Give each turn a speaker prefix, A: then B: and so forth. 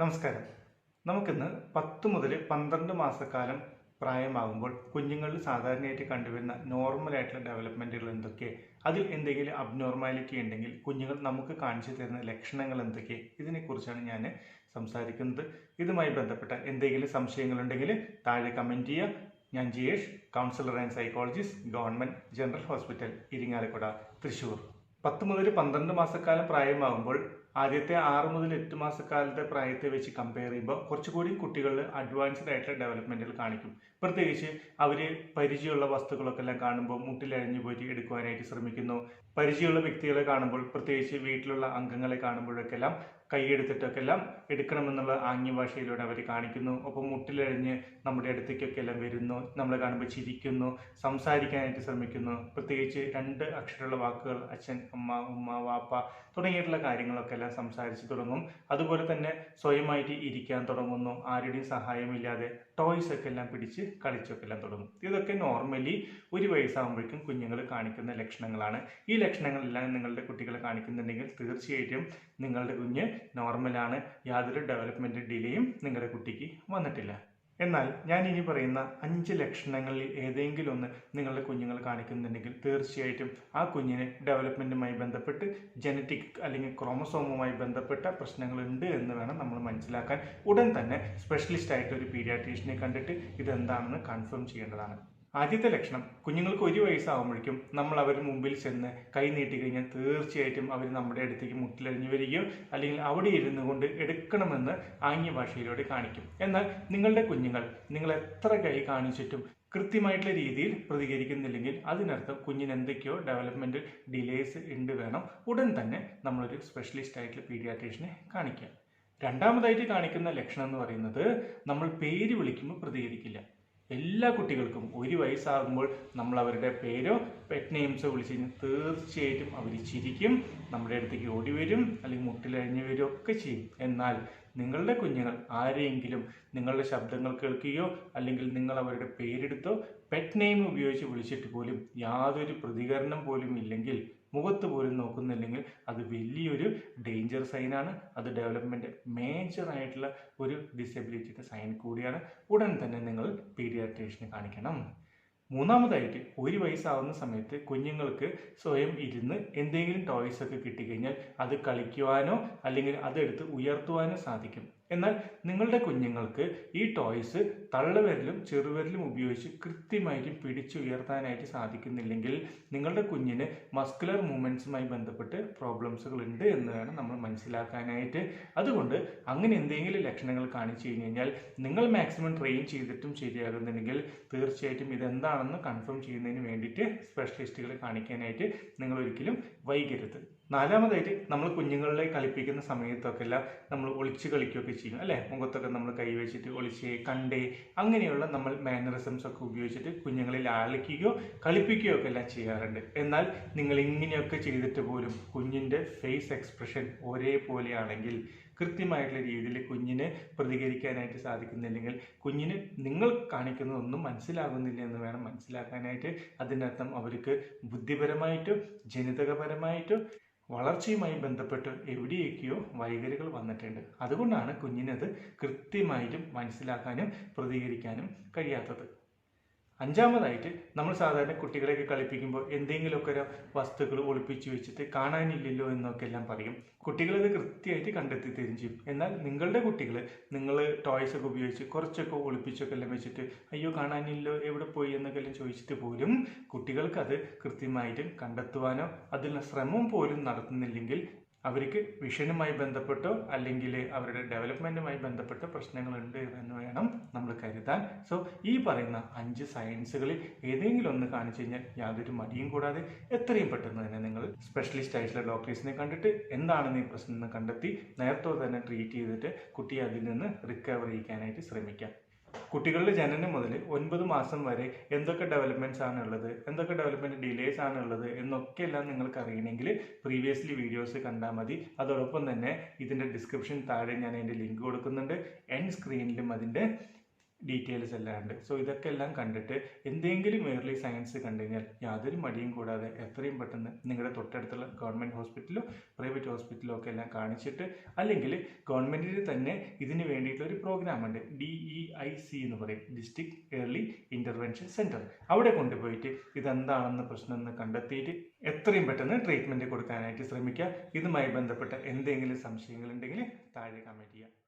A: നമസ്കാരം നമുക്കിന്ന് പത്ത് മുതൽ പന്ത്രണ്ട് മാസക്കാലം പ്രായമാകുമ്പോൾ കുഞ്ഞുങ്ങളിൽ സാധാരണയായിട്ട് കണ്ടുവരുന്ന നോർമൽ ആയിട്ടുള്ള ഡെവലപ്മെൻറ്റുകൾ എന്തൊക്കെ അതിൽ എന്തെങ്കിലും അബ്നോർമാലിറ്റി ഉണ്ടെങ്കിൽ കുഞ്ഞുങ്ങൾ നമുക്ക് കാണിച്ചു തരുന്ന ലക്ഷണങ്ങൾ എന്തൊക്കെ ഇതിനെക്കുറിച്ചാണ് ഞാൻ സംസാരിക്കുന്നത് ഇതുമായി ബന്ധപ്പെട്ട എന്തെങ്കിലും സംശയങ്ങളുണ്ടെങ്കിൽ താഴെ കമൻറ്റ് ചെയ്യുക ഞാൻ Jiyesh counsellor and psychologist government general hospital Irinjalakuda Thrissur പത്ത് മുതൽ പന്ത്രണ്ട് മാസക്കാലം പ്രായമാകുമ്പോൾ ആദ്യത്തെ ആറ് മുതൽ എട്ട് മാസക്കാലത്തെ പ്രായത്തെ വെച്ച് കമ്പയർ ചെയ്യുമ്പോൾ കുറച്ചുകൂടി കുട്ടികളിൽ അഡ്വാൻസ്ഡ് ആയിട്ടുള്ള ഡെവലപ്മെൻറ്റിൽ കാണിക്കും പ്രത്യേകിച്ച് അവർ പരിചയമുള്ള വസ്തുക്കളൊക്കെ എല്ലാം കാണുമ്പോൾ മുട്ടിലഴിഞ്ഞു പോയി എടുക്കുവാനായിട്ട് ശ്രമിക്കുന്നു പരിചയമുള്ള വ്യക്തികളെ കാണുമ്പോൾ പ്രത്യേകിച്ച് വീട്ടിലുള്ള അംഗങ്ങളെ കാണുമ്പോഴൊക്കെ എല്ലാം കൈയെടുത്തിട്ടൊക്കെ എല്ലാം എടുക്കണമെന്നുള്ള ആംഗ്യ ഭാഷയിലൂടെ അവർ കാണിക്കുന്നു ഒപ്പം മുട്ടിലഴിഞ്ഞ് നമ്മുടെ അടുത്തേക്കൊക്കെ എല്ലാം വരുന്നു നമ്മളെ കാണുമ്പോൾ ചിരിക്കുന്നു സംസാരിക്കാനായിട്ട് ശ്രമിക്കുന്നു പ്രത്യേകിച്ച് രണ്ട് അക്ഷരമുള്ള വാക്കുകൾ അച്ഛൻ അമ്മ ഉമ്മ വാപ്പ തുടങ്ങിയിട്ടുള്ള കാര്യങ്ങളൊക്കെ എല്ലാം സംസാരിച്ച് തുടങ്ങും അതുപോലെ തന്നെ സ്വയമായിട്ട് ഇരിക്കാൻ തുടങ്ങുന്നു ആരുടെയും സഹായമില്ലാതെ ടോയ്സ് ഒക്കെ എല്ലാം പിടിച്ച് കളിച്ചൊക്കെ എല്ലാം തുടങ്ങും ഇതൊക്കെ നോർമലി ഒരു വയസ്സാകുമ്പോഴേക്കും കുഞ്ഞുങ്ങൾ കാണിക്കുന്ന ലക്ഷണങ്ങളാണ് ഈ ലക്ഷണങ്ങളെല്ലാം നിങ്ങളുടെ കുട്ടികൾ കാണിക്കുന്നുണ്ടെങ്കിൽ തീർച്ചയായിട്ടും നിങ്ങളുടെ കുഞ്ഞ് നോർമലാണ് യാതൊരു ഡെവലപ്മെൻറ്റ് ഡിലേയും നിങ്ങളുടെ കുട്ടിക്ക് വന്നിട്ടില്ല എന്നാൽ ഞാൻ ഇനി പറയുന്ന അഞ്ച് ലക്ഷണങ്ങളിൽ ഏതെങ്കിലും ഒന്ന് നിങ്ങളുടെ കുഞ്ഞുങ്ങൾ കാണിക്കുന്നുണ്ടെങ്കിൽ തീർച്ചയായിട്ടും ആ കുഞ്ഞിന് ഡെവലപ്മെൻറ്റുമായി ബന്ധപ്പെട്ട് ജനറ്റിക് അല്ലെങ്കിൽ ക്രോമസോമുമായി ബന്ധപ്പെട്ട പ്രശ്നങ്ങളുണ്ട് എന്ന് വേണം നമ്മൾ മനസ്സിലാക്കാൻ ഉടൻ തന്നെ സ്പെഷ്യലിസ്റ്റ് ആയിട്ട് ഒരു പീഡിയാട്രീഷ്യനെ കണ്ടിട്ട് ഇതെന്താണെന്ന് കൺഫേം ചെയ്യേണ്ടതാണ് ആദ്യത്തെ ലക്ഷണം കുഞ്ഞുങ്ങൾക്ക് ഒരു വയസ്സാകുമ്പോഴേക്കും നമ്മൾ അവരുടെ മുമ്പിൽ ചെന്ന് കൈ നീട്ടി കഴിഞ്ഞാൽ തീർച്ചയായിട്ടും അവർ നമ്മുടെ അടുത്തേക്ക് മുട്ടിലരിഞ്ഞു വരികയോ അല്ലെങ്കിൽ അവിടെ ഇരുന്നു കൊണ്ട് എടുക്കണമെന്ന് ആംഗ്യ ഭാഷയിലൂടെ കാണിക്കും എന്നാൽ നിങ്ങളുടെ കുഞ്ഞുങ്ങൾ നിങ്ങൾ എത്ര കൈ കാണിച്ചിട്ടും കൃത്യമായിട്ടുള്ള രീതിയിൽ പ്രതികരിക്കുന്നില്ലെങ്കിൽ അതിനർത്ഥം കുഞ്ഞിന് എന്തൊക്കെയോ ഡെവലപ്മെന്റ് ഡിലേസ് ഉണ്ട് വേണം ഉടൻ തന്നെ നമ്മളൊരു സ്പെഷ്യലിസ്റ്റ് ആയിട്ടുള്ള പീഡിയാട്രീഷനെ കാണിക്കുക രണ്ടാമതായിട്ട് കാണിക്കുന്ന ലക്ഷണം എന്ന് പറയുന്നത് നമ്മൾ പേര് വിളിക്കുമ്പോൾ പ്രതികരിക്കില്ല എല്ലാ കുട്ടികൾക്കും ഒരു വയസ്സാകുമ്പോൾ നമ്മൾ അവരുടെ പേരോ പെറ്റ് നെയിംസോ വിളിച്ചു കഴിഞ്ഞാൽ തീർച്ചയായിട്ടും അവർ ചിരിക്കും നമ്മുടെ അടുത്തേക്ക് ഓടി വരും അല്ലെങ്കിൽ മുട്ടിലഴിഞ്ഞു വരും ഒക്കെ ചെയ്യും എന്നാൽ നിങ്ങളുടെ കുഞ്ഞുങ്ങൾ ആരെയെങ്കിലും നിങ്ങളുടെ ശബ്ദങ്ങൾ കേൾക്കുകയോ അല്ലെങ്കിൽ നിങ്ങൾ അവരുടെ പേരെടുത്തോ പെറ്റ് നെയിം ഉപയോഗിച്ച് വിളിച്ചിട്ട് പോലും യാതൊരു പ്രതികരണം പോലും ഇല്ലെങ്കിൽ മുഖത്ത് പോലും നോക്കുന്നില്ലെങ്കിൽ അത് വലിയൊരു ഡേഞ്ചർ സൈനാണ് അത് ഡെവലപ്മെൻറ്റ് മേജർ ആയിട്ടുള്ള ഒരു ഡിസബിലിറ്റിയുടെ സൈൻ കൂടിയാണ് ഉടൻ തന്നെ നിങ്ങൾ പീഡിയാട്രീഷ്യനെ കാണിക്കണം മൂന്നാമതായിട്ട് ഒരു വയസ്സാവുന്ന സമയത്ത് കുഞ്ഞുങ്ങൾക്ക് സ്വയം ഇരുന്ന് എന്തെങ്കിലും ടോയ്സ് ഒക്കെ കിട്ടിക്കഴിഞ്ഞാൽ അത് കളിക്കുവാനോ അല്ലെങ്കിൽ അതെടുത്ത് ഉയർത്തുവാനോ സാധിക്കും എന്നാൽ നിങ്ങളുടെ കുഞ്ഞുങ്ങൾക്ക് ഈ ടോയ്സ് തള്ളവിരലും ചെറുവിരലും ഉപയോഗിച്ച് കൃത്യമായിട്ടും പിടിച്ചുയർത്താനായിട്ട് സാധിക്കുന്നില്ലെങ്കിൽ നിങ്ങളുടെ കുഞ്ഞിന് മസ്കുലർ മൂവ്മെൻറ്റ്സുമായി ബന്ധപ്പെട്ട് പ്രോബ്ലംസുകൾ ഉണ്ട് എന്ന് വേണം നമ്മൾ മനസ്സിലാക്കാനായിട്ട് അതുകൊണ്ട് അങ്ങനെ എന്തെങ്കിലും ലക്ഷണങ്ങൾ കാണിച്ചു കഴിഞ്ഞ് കഴിഞ്ഞാൽ നിങ്ങൾ മാക്സിമം ട്രെയിൻ ചെയ്തിട്ടും ശരിയാകുന്നുണ്ടെങ്കിൽ തീർച്ചയായിട്ടും ഇതെന്താണെന്ന് കൺഫേം ചെയ്യുന്നതിന് വേണ്ടിയിട്ട് സ്പെഷ്യലിസ്റ്റുകളെ കാണിക്കാനായിട്ട് നിങ്ങൾ ഒരിക്കലും വൈകരുത് നാലാമതായിട്ട് നമ്മൾ കുഞ്ഞുങ്ങളെ കളിപ്പിക്കുന്ന സമയത്തൊക്കെ എല്ലാം നമ്മൾ ഒളിച്ച് കളിക്കുകയൊക്കെ ചെയ്യും അല്ലേ മുഖത്തൊക്കെ നമ്മൾ കൈവച്ചിട്ട് ഒളിച്ച് കണ്ടേ അങ്ങനെയുള്ള നമ്മൾ മാനറിസംസ് ഒക്കെ ഉപയോഗിച്ചിട്ട് കുഞ്ഞുങ്ങളെ ലാളിക്കുകയോ കളിപ്പിക്കുകയോ ഒക്കെ എല്ലാം ചെയ്യാറുണ്ട് എന്നാൽ നിങ്ങൾ ഇങ്ങനെയൊക്കെ ചെയ്തിട്ട് പോലും കുഞ്ഞിൻ്റെ ഫേസ് എക്സ്പ്രഷൻ ഒരേപോലെയാണെങ്കിൽ കൃത്യമായിട്ടുള്ള രീതിയിൽ കുഞ്ഞിന് പ്രതികരിക്കാനായിട്ട് സാധിക്കുന്നില്ലെങ്കിൽ കുഞ്ഞിന് നിങ്ങൾ കാണിക്കുന്നതൊന്നും മനസ്സിലാകുന്നില്ല എന്ന് വേണം മനസ്സിലാക്കാനായിട്ട് അതിനർത്ഥം അവർക്ക് ബുദ്ധിപരമായിട്ടും ജനിതകപരമായിട്ടും വളർച്ചയുമായി ബന്ധപ്പെട്ട് എവിടെയൊക്കെയോ വൈകലുകൾ വന്നിട്ടുണ്ട് അതുകൊണ്ടാണ് കുഞ്ഞിനത് കൃത്യമായിട്ടും മനസ്സിലാക്കാനും പ്രതികരിക്കാനും കഴിയാത്തത് അഞ്ചാമതായിട്ട് നമ്മൾ സാധാരണ കുട്ടികളെയൊക്കെ കളിപ്പിക്കുമ്പോൾ എന്തെങ്കിലുമൊക്കെ ഒരു വസ്തുക്കൾ ഒളിപ്പിച്ചു വെച്ചിട്ട് കാണാനില്ലല്ലോ എന്നൊക്കെ എല്ലാം പറയും കുട്ടികളത് കൃത്യമായിട്ട് കണ്ടെത്തി തരും ചെയ്യും എന്നാൽ നിങ്ങളുടെ കുട്ടികൾ നിങ്ങൾ ടോയ്സ് ഒക്കെ ഉപയോഗിച്ച് കുറച്ചൊക്കെ ഒളിപ്പിച്ചൊക്കെ എല്ലാം വെച്ചിട്ട് അയ്യോ കാണാനില്ലോ എവിടെ പോയി എന്നൊക്കെ എല്ലാം ചോദിച്ചിട്ട് പോലും കുട്ടികൾക്ക് അത് കൃത്യമായിട്ട് കണ്ടെത്തുവാനോ അതിനുള്ള ശ്രമം പോലും നടത്തുന്നില്ലെങ്കിൽ അവർക്ക് വിഷനുമായി ബന്ധപ്പെട്ടോ അല്ലെങ്കിൽ അവരുടെ ഡെവലപ്മെൻറ്റുമായി ബന്ധപ്പെട്ട പ്രശ്നങ്ങളുണ്ട് എന്ന് വേണം നമ്മൾ കരുതാൻ സോ ഈ പറയുന്ന അഞ്ച് സയൻസുകളിൽ ഏതെങ്കിലും ഒന്ന് കാണിച്ചു കഴിഞ്ഞാൽ യാതൊരു മടിയും കൂടാതെ എത്രയും പെട്ടെന്ന് തന്നെ നിങ്ങൾ സ്പെഷ്യലിസ്റ്റ് ആയിട്ടുള്ള ഡോക്ടേഴ്സിനെ കണ്ടിട്ട് എന്താണെന്ന് ഈ പ്രശ്നം കണ്ടെത്തി നേരത്തെ തന്നെ ട്രീറ്റ് ചെയ്തിട്ട് കുട്ടിയെ അതിൽ നിന്ന് റിക്കവർ ചെയ്യിക്കാനായിട്ട് ശ്രമിക്കാം കുട്ടികളുടെ ജനനം മുതൽ ഒൻപത് മാസം വരെ എന്തൊക്കെ ഡെവലപ്മെൻറ്റ്സ് ആണ് ഉള്ളത് എന്തൊക്കെ ഡെവലപ്മെൻറ്റ് ഡിലേസ് ആണ് ഉള്ളത് എന്നൊക്കെ എല്ലാം നിങ്ങൾക്ക് അറിയണമെങ്കിൽ പ്രീവിയസ്ലി വീഡിയോസ് കണ്ടാൽ മതി അതോടൊപ്പം തന്നെ ഇതിൻ്റെ ഡിസ്ക്രിപ്ഷൻ താഴെ ഞാൻ അതിൻ്റെ ലിങ്ക് കൊടുക്കുന്നുണ്ട് എൻ സ്ക്രീനിലും അതിൻ്റെ ഡീറ്റെയിൽസ് എല്ലാം ഉണ്ട് സോ ഇതൊക്കെ എല്ലാം കണ്ടിട്ട് എന്തെങ്കിലും ഏർലി സയൻസ് കണ്ടുകഴിഞ്ഞാൽ യാതൊരു മടിയും കൂടാതെ എത്രയും പെട്ടെന്ന് നിങ്ങളുടെ തൊട്ടടുത്തുള്ള ഗവൺമെൻറ് ഹോസ്പിറ്റലോ പ്രൈവറ്റ് ഹോസ്പിറ്റലോ ഒക്കെ എല്ലാം കാണിച്ചിട്ട് അല്ലെങ്കിൽ ഗവൺമെൻറ്റിന് തന്നെ ഇതിന് വേണ്ടിയിട്ടുള്ള ഒരു പ്രോഗ്രാം ഉണ്ട് ഡി ഇ ഐ സി എന്ന് പറയും ഡിസ്ട്രിക്ട് ഏർലി ഇൻ്റർവെൻഷൻ സെൻറ്റർ അവിടെ കൊണ്ടുപോയിട്ട് ഇതെന്താണെന്ന് പ്രശ്നം എന്ന് കണ്ടെത്തിയിട്ട് എത്രയും പെട്ടെന്ന് ട്രീറ്റ്മെൻറ്റ് കൊടുക്കാനായിട്ട് ശ്രമിക്കുക ഇതുമായി ബന്ധപ്പെട്ട എന്തെങ്കിലും സംശയങ്ങളുണ്ടെങ്കിൽ താഴെ കമൻറ്റ് ചെയ്യുക